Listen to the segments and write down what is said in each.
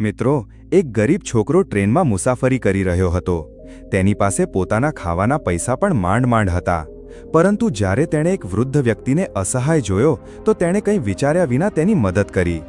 મિત્રો, એક ગરીબ છોકરો ટ્રેનમાં મુસાફરી કરી રહ્યો હતો. તેની પાસે પોતાના ખાવાના પૈસા પણ માંડ માંડ હતા. પરંતુ જ્યારે તેણે એક વૃદ્ધ વ્યક્તિને અસહાય જોયો, તો તેણે કંઈ વિચાર્યા વિના તેની મદદ કરી.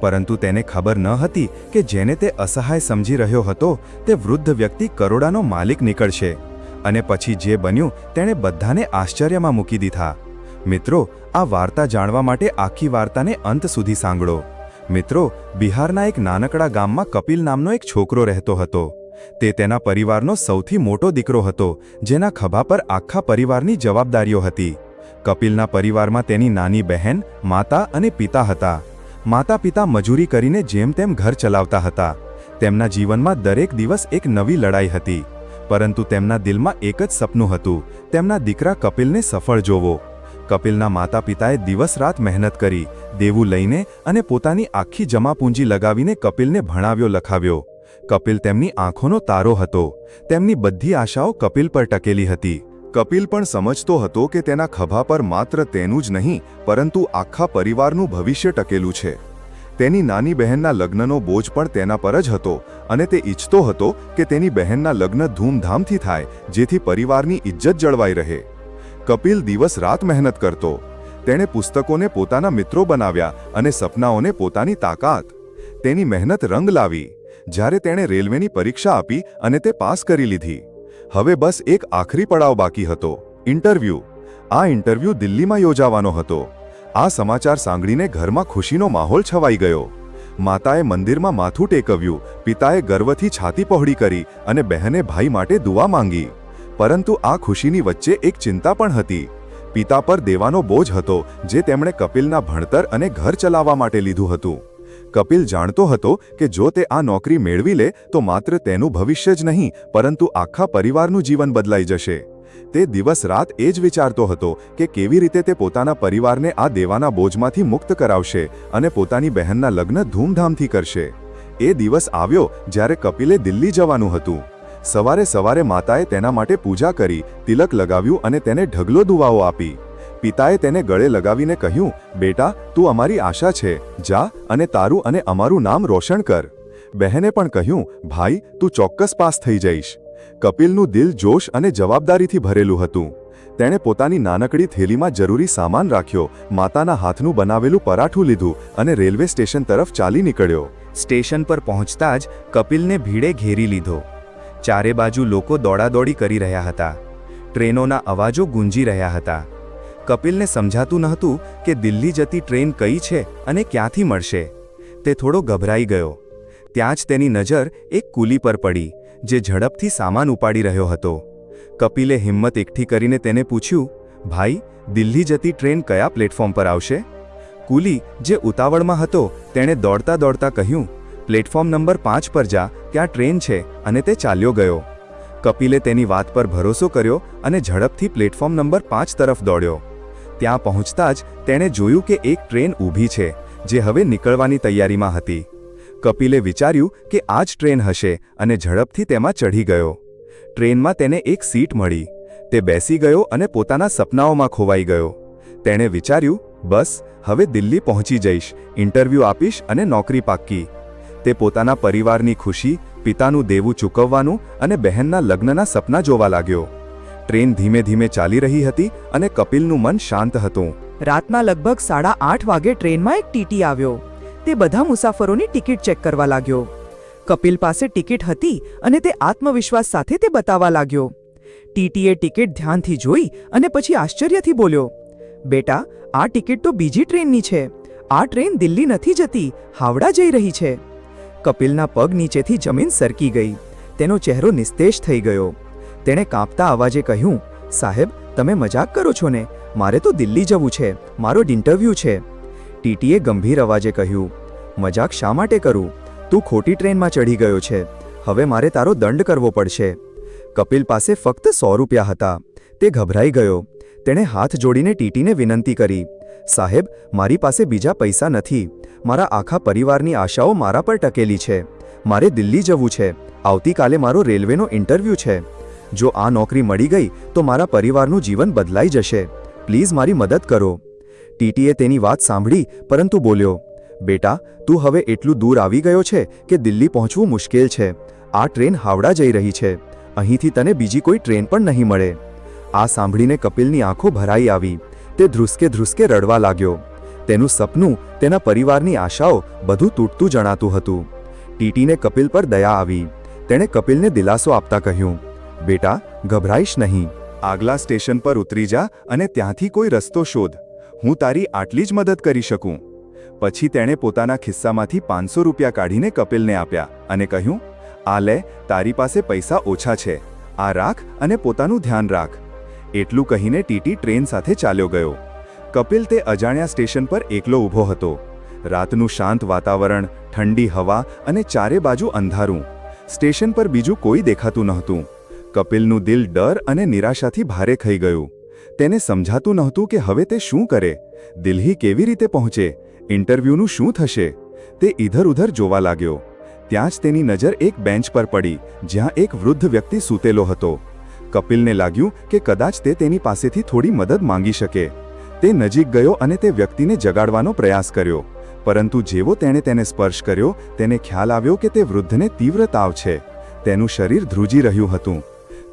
પરંતુ તેને ખબર ન હતી કે જેને તે અસહાય સમજી રહ્યો હતો, તે વૃદ્ધ વ્યક્તિ કરોડાનો માલિક નીકળશે. અને પછી જે બન્યું, તેણે બધાને આશ્ચર્યમાં મૂકી દીધા. મિત્રો, આ વાર્તા જાણવા માટે આખી વાર્તાને અંત સુધી સાંભળો. મિત્રો, બિહારના એક નાનકડા ગામમાં કપિલ નામનો એક છોકરો રહેતો હતો. તે તેના પરિવારનો સૌથી મોટો દીકરો હતો, જેના ખભા પર આખા પરિવારની જવાબદારીઓ હતી. કપિલના પરિવારમાં તેની નાની બહેન, માતા અને પિતા હતા. માતા પિતા મજૂરી કરીને જેમ તેમ ઘર ચલાવતા હતા. તેમના જીવનમાં દરેક દિવસ એક નવી લડાઈ હતી. પરંતુ તેમના દિલમાં એક જ સપનું હતું, તેમના દીકરા કપિલને સફળ જોવો. કપિલના માતા પિતાએ દિવસ રાત મહેનત કરી, દેવું લઈને અને પોતાની આખી જમાપૂંજી લગાવીને કપિલને ભણાવ્યો, લખાવ્યો. કપિલ તેમની આંખોનો તારો હતો. તેમની બધી આશાઓ કપિલ પર ટકેલી હતી. કપિલ પણ સમજતો હતો કે તેના ખભા પર માત્ર તેનું જ નહીં, પરંતુ આખા પરિવારનું ભવિષ્ય ટકેલું છે. તેની નાની બહેનના લગ્નનો બોજ પણ તેના પર જ હતો અને તે ઈચ્છતો હતો કે તેની બહેનના લગ્ન ધૂમધામથી થાય, જેથી પરિવારની ઇજ્જત જળવાઈ રહે. કપિલ દિવસ રાત મહેનત કરતો. તેણે પુસ્તકોને પોતાના મિત્રો બનાવ્યા અને સપનાઓને પોતાની તાકાત. તેની મહેનત રંગ લાવી. જ્યારે તેણે રેલવેની પરીક્ષા આપી અને તે પાસ કરી લીધી. હવે બસ એક આખરી પડાવ બાકી હતો. ઇન્ટરવ્યૂ. આ ઇન્ટરવ્યૂ દિલ્હીમાં યોજાવાનો હતો. આ સમાચાર સાંભળીને ઘરમાં ખુશીનો માહોલ છવાઈ ગયો. માતાએ મંદિરમાં માથું ટેકવ્યું, પિતાએ ગર્વથી છાતી પહોળી કરી અને બહેને ભાઈ માટે દુઆ માંગી. પરંતુ આ ખુશીની વચ્ચે એક ચિંતા પણ હતી. પિતા પર દેવાનો બોજ હતો, જે તેમણે કપિલના ભણતર અને ઘર ચલાવવા માટે લીધું હતું. કપિલ જાણતો હતો કે જો તે આ નોકરી મેળવી લે, તો માત્ર તેનું ભવિષ્ય જ નહીં, પરંતુ આખા પરિવારનું જીવન બદલાઈ જશે. તે દિવસ રાત એ જ વિચારતો હતો કે કેવી રીતે તે પોતાના પરિવારને આ દેવાના બોજમાંથી મુક્ત કરાવશે અને પોતાની બહેનના લગ્ન ધૂમધામથી કરશે. એ દિવસ આવ્યો જ્યારે કપિલે દિલ્હી જવાનું હતું. સવારે સવારે માતાએ તેના માટે પૂજા કરી, તિલક લગાવ્યું અને તેને ઢગલો દુવાઓ આપી. પિતાએ તેને ગળે લગાવીને કહ્યું, બેટા, તું અમારી આશા છે. જા અને તારું અને અમારું નામ રોશન કર. બહેને પણ કહ્યું, ભાઈ, તું ચોક્કસ પાસ થઈ જઈશ. કપિલનું દિલ જોશ અને જવાબદારીથી ભરેલું હતું. તેણે પોતાની નાનકડી થેલીમાં જરૂરી સામાન રાખ્યો, માતાના હાથનું બનાવેલું પરાઠું લીધું અને રેલવે સ્ટેશન તરફ ચાલી નીકળ્યો. સ્ટેશન પર પહોંચતા જ કપિલને ભીડે ઘેરી લીધો. ચારે બાજુ લોકો દોડાદોડી કરી રહ્યા હતા. ટ્રેનોના અવાજો ગુંજી રહ્યા હતા. કપિલને સમજાતું નહોતું કે દિલ્હી જતી ટ્રેન કઈ છે અને ક્યાંથી મળશે. તે થોડો ગભરાઈ ગયો. ત્યાં જ તેની નજર એક કુલી પર પડી, જે ઝડપથી સામાન ઉપાડી રહ્યો હતો. કપિલે હિંમત એકઠી કરીને તેને પૂછ્યું, ભાઈ, દિલ્હી જતી ટ્રેન કયા પ્લેટફોર્મ પર આવશે? કુલી, જે ઉતાવળમાં હતો, તેણે દોડતા દોડતા કહ્યું પ્લેટફોર્મ નંબર પાંચ પર જા ત્યાં ટ્રેન છે અને તે ચાલ્યો ગયો. કપિલે તેની વાત પર ભરોસો કર્યો અને ઝડપથી પ્લેટફોર્મ નંબર પાંચ તરફ દોડ્યો. ત્યાં પહોંચતા જ તેણે જોયું કે એક ટ્રેન ઊભી છે, જે હવે નીકળવાની તૈયારીમાં હતી. કપિલે વિચાર્યું કે આ જ ટ્રેન હશે અને ઝડપથી તેમાં ચઢી ગયો. ટ્રેનમાં તેને એક સીટ મળી. તે બેસી ગયો અને પોતાના સપનાઓમાં ખોવાઈ ગયો. તેણે વિચાર્યું, બસ, હવે દિલ્હી પહોંચી જઈશ, ઇન્ટરવ્યૂ આપીશ અને નોકરી પાક્કી. તે પોતાના પરિવારની ખુશી, પિતાનું દેવું ચૂકવવાનું અને બહેનના લગ્નના સપના જોવા લાગ્યો. ટ્રેન ધીમે ધીમે ચાલી રહી હતી અને કપિલનું મન શાંત હતું. રાતના લગભગ સાડા આઠ વાગે ટ્રેનમાં એક ટીટી આવ્યો. તે બધા મુસાફરોની ટિકિટ ચેક કરવા લાગ્યો. કપિલ પાસે ટિકિટ હતી અને તે આત્મવિશ્વાસ સાથે તે બતાવવા લાગ્યો. ટીટીએ ટિકિટ ધ્યાનથી જોઈ અને પછી આશ્ચર્યથી બોલ્યો, બેટા, આ ટિકિટ તો બીજી ટ્રેનની છે. આ ટ્રેન દિલ્હી નથી જતી, હાવડા જઈ રહી છે. કપિલના પગ નીચેથી જમીન સરકી ગઈ. તેનો ચહેરો નિસ્તેજ થઈ ગયો. તેણે કાંપતા અવાજે કહ્યું, સાહેબ, તમે મજાક કરો છો ને? મારે તો દિલ્હી જવું છે. મારો ઇન્ટરવ્યૂ છે. ટીટીએ ગંભીર અવાજે કહ્યું, મજાક શા માટે કરું? તું ખોટી ટ્રેનમાં ચઢી ગયો છે. હવે મારે તારો દંડ કરવો પડશે. કપિલ પાસે ફક્ત સો રૂપિયા હતા. તે ગભરાઈ ગયો. તેણે હાથ જોડીને ટીટીને વિનંતી કરી સાહેબ, મારી પાસે બીજા પૈસા નથી. મારા આખા પરિવારની આશાઓ મારા પર ટકેલી છે. મારે દિલ્હી જવું છે. આવતીકાલે મારો રેલવેનો ઇન્ટરવ્યૂ છે. જો આ નોકરી મળી ગઈ, તો મારા પરિવારનું જીવન બદલાઈ જશે. પ્લીઝ મારી મદદ કરો. ટીટીએ તેની વાત સાંભળી, પરંતુ બોલ્યો, બેટા, તું હવે એટલું દૂર આવી ગયો છે કે દિલ્હી પહોંચવું મુશ્કેલ છે. આ ટ્રેન હાવડા જઈ રહી છે. અહીંથી તને બીજી કોઈ ટ્રેન પણ નહીં મળે. આ સાંભળીને કપિલની આંખો ભરાઈ આવી. તે ધ્રુસકે ધ્રુસકે રડવા લાગ્યો. તેનું સપનું, તેના પરિવારની આશાઓ બધું તૂટતું જણાતું હતું. ટીટીને કપિલ પર દયા આવી. તેણે કપિલને દિલાસો આપતા કહ્યું, બેટા, ગભરાઈશ નહીં. આગલા સ્ટેશન પર ઉતરી જા અને ત્યાંથી કોઈ રસ્તો શોધ. હું તારી આટલી જ મદદ કરી શકું. પછી તેણે પોતાના ખિસ્સામાંથી પાંચસો રૂપિયા કાઢીને કપિલને આપ્યા અને કહ્યું, આ લે, તારી પાસે પૈસા ઓછા છે. આ રાખ અને પોતાનું ધ્યાન રાખ. એટલું કહીને ટીટી ટ્રેન સાથે ચાલ્યો ગયો. કપિલ તે અજાણ્યા સ્ટેશન પર એકલો ઊભો હતો. રાતનું શાંત વાતાવરણ, ઠંડી હવા અને ચારે બાજુ અંધારું. સ્ટેશન પર બીજું કોઈ દેખાતું નહોતું. કપિલનું દિલ ડર અને નિરાશાથી ભારે થઈ ગયું. તેને સમજાતું નહોતું કે હવે તે શું કરે? દિલ્હી કેવી રીતે પહોંચે? ઇન્ટરવ્યૂનું શું થશે? તે ઇધર ઉધર જોવા લાગ્યો. ત્યાં જ તેની નજર એક બેન્ચ પર પડી, જ્યાં એક વૃદ્ધ વ્યક્તિ સૂતેલો હતો. કપિલને લાગ્યું કે કદાચ તે તેની પાસેથી થોડી મદદ માંગી શકે. તે નજીક ગયો અને તે વ્યક્તિને જગાડવાનો પ્રયાસ કર્યો. પરંતુ જેવો તેણે તેને સ્પર્શ કર્યો, તેને ખ્યાલ આવ્યો કે તે વૃદ્ધને તીવ્ર તાવ છે. તેનું શરીર ધ્રુજી રહ્યું હતું.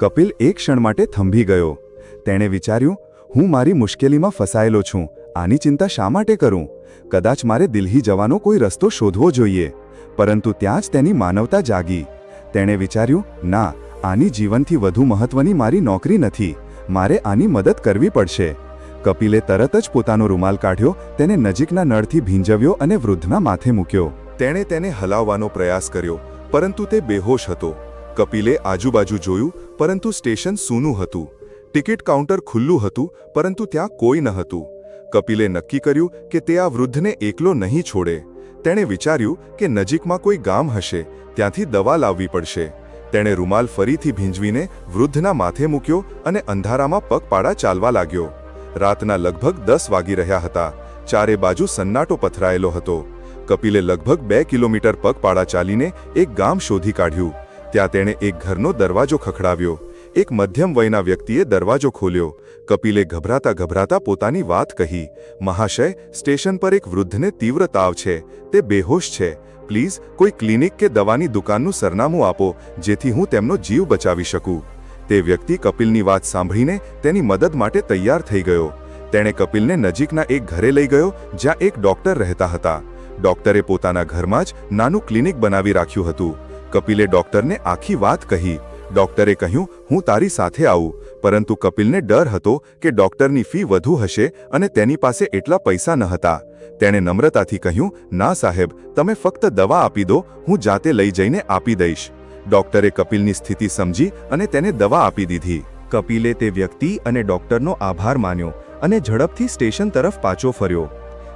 કપિલ એક ક્ષણ માટે થંભી ગયો. તેણે વિચાર્યું, હું મારી મુશ્કેલીમાં ફસાયેલો છું. આની ચિંતા શા માટે કરું? કદાચ મારે દિલ્હી જવાનો કોઈ રસ્તો શોધવો જોઈએ. પરંતુ ત્યાં જ તેની માનવતા જાગી. તેણે વિચાર્યું, ના આની જીવનથી વધુ મહત્વની મારી નોકરી નથી. મારે આની મદદ કરવી પડશે. કપિલે તરત જ પોતાનો રૂમાલ કાઢ્યો, તેને નજીકના નળથી ભીંજવ્યો અને વૃદ્ધના માથે મૂક્યો. તેણે તેને હલાવવાનો પ્રયાસ કર્યો, પરંતુ તે બેહોશ હતો. કપિલે આજુબાજુ જોયું, પરંતુ સ્ટેશન સૂનું હતું. ટિકિટ કાઉન્ટર ખુલ્લું હતું, પરંતુ ત્યાં કોઈ ન હતું. કપિલે નક્કી કર્યું કે તે આ વૃદ્ધને એકલો નહીં છોડે. તેણે વિચાર્યું કે નજીકમાં કોઈ ગામ હશે, ત્યાંથી દવા લાવવી પડશે. તેણે રૂમાલ ફરીથી ભીંજવીને વૃદ્ધના માથે મૂક્યો અને અંધારામાં પગપાળા ચાલવા લાગ્યો. રાતના લગભગ દસ વાગી રહ્યા હતા. ચારે બાજુ સન્નાટો પથરાયેલો હતો. કપિલે લગભગ બે કિલોમીટર પગપાળા ચાલીને એક ગામ શોધી કાઢ્યું. ત્યાં તેણે એક ઘરનો દરવાજો ખખડાવ્યો. એક મધ્યમ વયના વ્યક્તિએ દરવાજો ખોલ્યો. કપિલે ગભરાતા ગભરાતા પોતાની વાત કહી. મહાશય, સ્ટેશન પર એક વૃદ્ધને તીવ્ર તાવ છે. તે બેહોશ છે. પ્લીઝ કોઈ ક્લિનિક કે દવાની દુકાનનું સરનામું આપો, જેથી હું તેમનો જીવ બચાવી શકું. તે વ્યક્તિ કપિલની વાત સાંભળીને તેની મદદ માટે તૈયાર થઈ ગયો. તેણે કપિલને નજીકના એક ઘરે લઈ ગયો, જ્યાં એક ડોક્ટર રહેતા હતા. ડોક્ટરે પોતાના ઘરમાં જ નાનું ક્લિનિક બનાવી રાખ્યું હતું. કપિલે ડોક્ટરને આખી વાત કહી. ડોક્ટરે કહ્યું, હું તારી સાથે આવું. પરંતુ કપિલને ડર હતો કે ડોક્ટરની ફી વધુ હશે અને તેની પાસે એટલા પૈસા ન હતા. તેણે નમ્રતાથી કહ્યું, ના સાહેબ, તમે ફક્ત દવા આપી દો, હું જાતે લઈ જઈને આપી દઈશ. ડોક્ટરે કપિલની સ્થિતિ સમજી અને તેને દવા આપી દીધી. કપિલે તે વ્યક્તિ અને ડોક્ટરનો આભાર માન્યો અને ઝડપથી સ્ટેશન તરફ પાછો ફર્યો.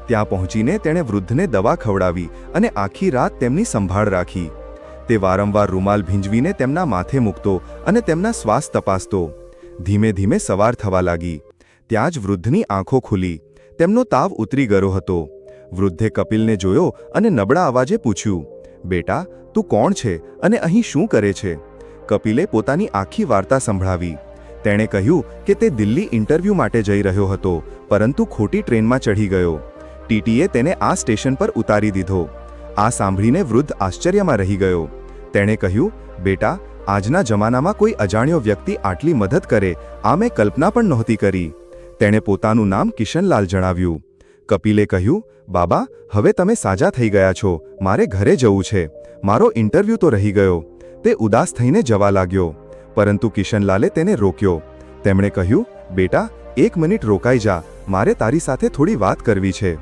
ત્યાં પહોંચીને તેણે વૃદ્ધને દવા ખવડાવી અને આખી રાત તેમની સંભાળ રાખી. તે વારંવાર રૂમાલ ભીંજવીને તેમના માથે મૂકતો અને તેમના શ્વાસ તપાસતો. ધીમે ધીમે સવાર થવા લાગી. ત્યાં જ વૃદ્ધની આંખો ખુલી. તેમનો તાવ ઉતરી ગયો હતો. વૃદ્ધે કપિલને જોયો અને નબળા અવાજે પૂછ્યું, બેટા, તું કોણ છે અને અહીં શું કરે છે? કપિલે પોતાની આખી વાર્તા સંભળાવી. તેણે કહ્યું કે તે દિલ્હી ઇન્ટરવ્યૂ માટે જઈ રહ્યો હતો, પરંતુ ખોટી ટ્રેનમાં ચઢી ગયો. ટીટીએ તેને આ સ્ટેશન પર ઉતારી દીધો. આ સાંભળીને વૃદ્ધ આશ્ચર્યમાં રહી ગયો. તેણે કહ્યું, બેટા આજના જમાનામાં કોઈ અજાણ્યો વ્યક્તિ આટલી મદદ કરે, આ મેં કલ્પના પણ નહોતી કરી. તેણે પોતાનું નામ કિશનલાલ જણાવ્યું. કપિલે કહ્યું, બાબા, હવે તમે સાજા થઈ ગયા છો. મારે ઘરે જવું છે. મારો ઇન્ટરવ્યૂ તો રહી ગયો. તે ઉદાસ થઈને જવા લાગ્યો. પરંતુ કિશનલાલે તેને રોક્યો. તેમણે કહ્યું, બેટા, એક મિનિટ રોકાઈ જા. મારે તારી સાથે થોડી વાત કરવી છે.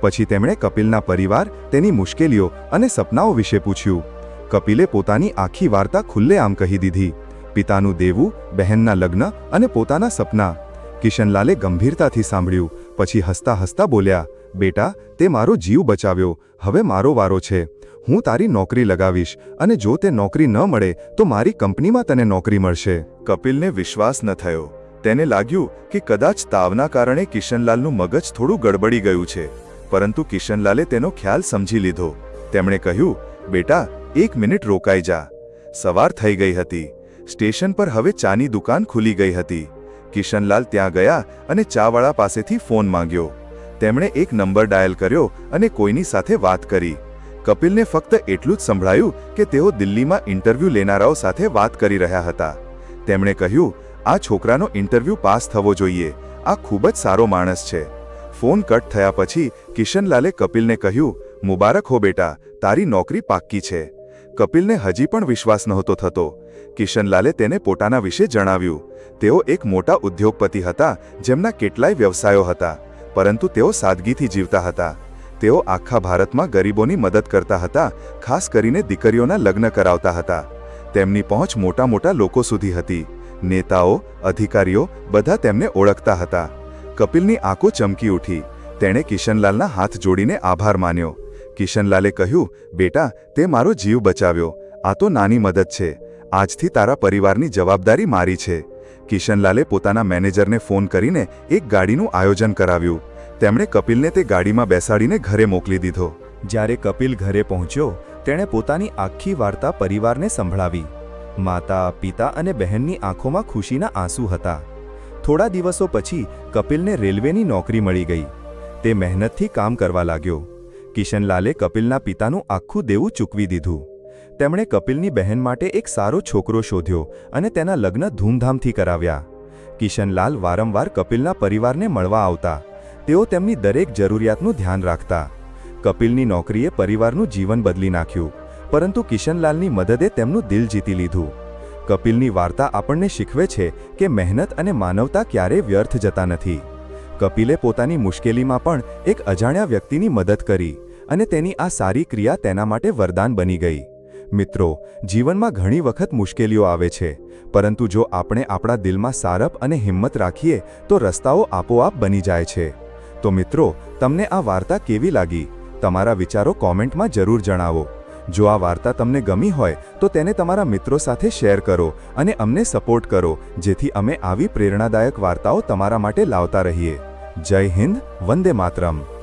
પછી તેમણે કપિલના પરિવાર, તેની મુશ્કેલીઓ અને સપનાઓ વિશે પૂછ્યું. કપિલે પોતાની આખી વાર્તા ખુલ્લેઆમ કહી દીધી. પિતાનું દેવું, બહેનના લગ્ન અને પોતાના સપના. કિશનલાલે ગંભીરતાથી સાંભળ્યું, પછી હસતા હસતા બોલ્યા, બેટા, તે મારો જીવ બચાવ્યો, હવે મારો વારો છે. હું તારી નોકરી લગાવીશ અને જો તે નોકરી ન મળે, તો મારી કંપનીમાં તને નોકરી મળશે. કપિલને વિશ્વાસ ન થયો. તેને લાગ્યું કે કદાચ તાવના કારણે કિશનલાલનું મગજ થોડું ગડબડી ગયું છે. પરંતુ કિશનલાલે તેનો ખ્યાલ સમજી લીધો. તેમણે કહ્યું, બેટા એક મિનિટ રોકાઈ જા. સવાર થઈ ગઈ હતી. સ્ટેશન પર હવે ચાની દુકાન ખુલી ગઈ હતી. કિશનલાલ ત્યાં ગયા અને ચાવાળા પાસેથી ફોન માંગ્યો. તેમણે એક નંબર ડાયલ કર્યો અને કોઈની સાથે વાત કરી. કપિલને ફક્ત એટલું જ સંભળાયું કે તેઓ દિલ્હીમાં ઇન્ટરવ્યૂ લેનારાઓ સાથે વાત કરી રહ્યા હતા. તેમણે કહ્યું, આ છોકરાનો ઇન્ટરવ્યૂ પાસ થવો જોઈએ. આ ખૂબ જ સારો માણસ છે. ફોન કટ થયા પછી કિશનલાલે કપિલને કહ્યું, મુબારક હો બેટા. તારી નોકરી પાક્કી છે. કપિલને હજી પણ વિશ્વાસ નહોતો થતો. કિશનલાલે તેને પોતાના વિશે જણાવ્યું. તેઓ એક મોટા ઉદ્યોગપતિ હતા, જેમના કેટલાય વ્યવસાયો હતા, પરંતુ તેઓ સાદગીથી જીવતા હતા. તેઓ આખા ભારતમાં ગરીબોની મદદ કરતા હતા, ખાસ કરીને દીકરીઓના લગ્ન કરાવતા હતા. તેમની પહોંચ મોટા મોટા લોકો સુધી હતી. નેતાઓ, અધિકારીઓ બધા તેમને ઓળખતા હતા. કપિલની આંખો ચમકી ઉઠી. તેણે કિશનલાલના હાથ જોડીને આભાર માન્યો. કિશનલાલે કહ્યું, બેટા, તે મારો જીવ બચાવ્યો. આ તો નાની મદદ છે. આજથી તારા પરિવારની જવાબદારી મારી છે. કિશનલાલે પોતાના મેનેજરને ફોન કરીને એક ગાડીનું આયોજન કરાવ્યું. તેમણે કપિલને તે ગાડીમાં બેસાડીને ઘરે મોકલી દીધો. જ્યારે કપિલ ઘરે પહોંચ્યો, તેણે પોતાની આખી વાર્તા પરિવારને સંભળાવી. માતા, પિતા અને બહેનની આંખોમાં ખુશીના આંસુ હતા. થોડા દિવસો પછી કપિલને રેલવેની નોકરી મળી ગઈ. તે મહેનતથી કામ કરવા લાગ્યો. કિશનલાલે કપિલના પિતાનું આખું દેવું ચૂકવી દીધું. તેમણે કપિલની બહેન માટે એક સારો છોકરો શોધ્યો અને તેના લગ્ન ધૂમધામથી કરાવ્યા. કિશનલાલ વારંવાર કપિલના પરિવારને મળવા આવતા. તેઓ તેમની દરેક જરૂરિયાતનું ધ્યાન રાખતા. કપિલની નોકરીએ પરિવારનું જીવન બદલી નાખ્યું, પરંતુ કિશનલાલની મદદે તેમનું દિલ જીતી લીધું. કપિલની વાર્તા આપણને શીખવે છે કે મહેનત અને માનવતા ક્યારેય વ્યર્થ જતા નથી. કપિલે પોતાની મુશ્કેલીમાં પણ એક અજાણ્યા વ્યક્તિની મદદ કરી. અને તેની આ સારી ક્રિયા તેના માટે વરદાન બની ગઈ. મિત્રો, જીવનમાં ઘણી વખત મુશ્કેલીઓ આવે છે, પરંતુ જો આપણે આપણા દિલમાં સારપ અને હિંમત રાખીએ, તો રસ્તાઓ આપોઆપ બની જાય છે. તો મિત્રો, તમને આ વાર્તા કેવી લાગી? તમારા વિચારો કોમેન્ટમાં જરૂર જણાવો. જો આ વાર્તા તમને ગમી હોય, તો તેને તમારા મિત્રો સાથે શેર કરો અને અમને સપોર્ટ કરો, જેથી અમે આવી પ્રેરણાદાયક વાર્તાઓ તમારા માટે લાવતા રહીએ. જય હિન્દ, વંદે માતરમ.